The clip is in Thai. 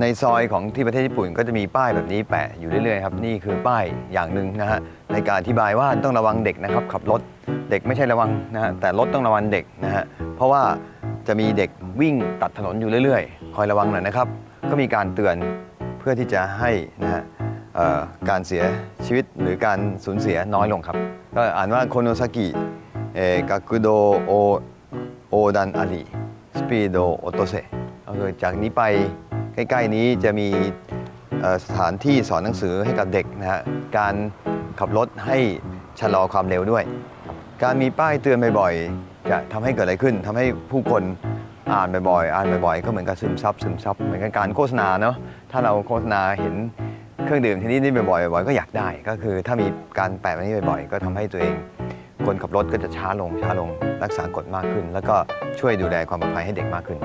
ในซอยของที่ประเทศญี่ปุ่นก็จะมีป้ายแบบนี้แปะอยู่เรื่อยๆครับนี่คือป้ายอย่างหนึ่งนะฮะในการอธิบายว่าต้องระวังเด็กนะครับขับรถเด็กไม่ใช่ระวังนะฮะแต่รถต้องระวังเด็กนะฮะเพราะว่าจะมีเด็กวิ่งตัดถนนอยู่เรื่อยๆ คอยระวังหน่อยนะครับ ก็มีการเตือนเพื่อที่จะให้นะฮะเอ่อการเสียชีวิตหรือการสูญเสียน้อยลงครับ ก็อ่านว่าโคโนซากิเอ่อกักุโดโอโอดันอาริสปีโดโอโตเซก็คือจากนี้ไป ใกล้ ๆ นี้จะมีสถานที่สอนหนังสือให้กับเด็กนะฮะการขับรถให้ชะลอความเร็วด้วย การมีป้ายเตือนบ่อยๆจะทำให้เกิดอะไรขึ้นทำให้ผู้คนอ่านบ่อยๆอ่านบ่อยๆก็เหมือนกับซึมซับซึมซับเหมือนกับการโฆษณาเนาะถ้าเราโฆษณาเห็นเครื่องดื่มชนิดนี้บ่อยๆบ่อยๆก็อยากได้ ก็คือถ้ามีการแปะแบบนี้บ่อยๆ ก็ทำให้ตัวเองคนขับรถก็จะช้าลงช้าลงรักษากฎมากขึ้น แล้วก็ช่วยดูแลความปลอดภัยให้เด็กมากขึ้น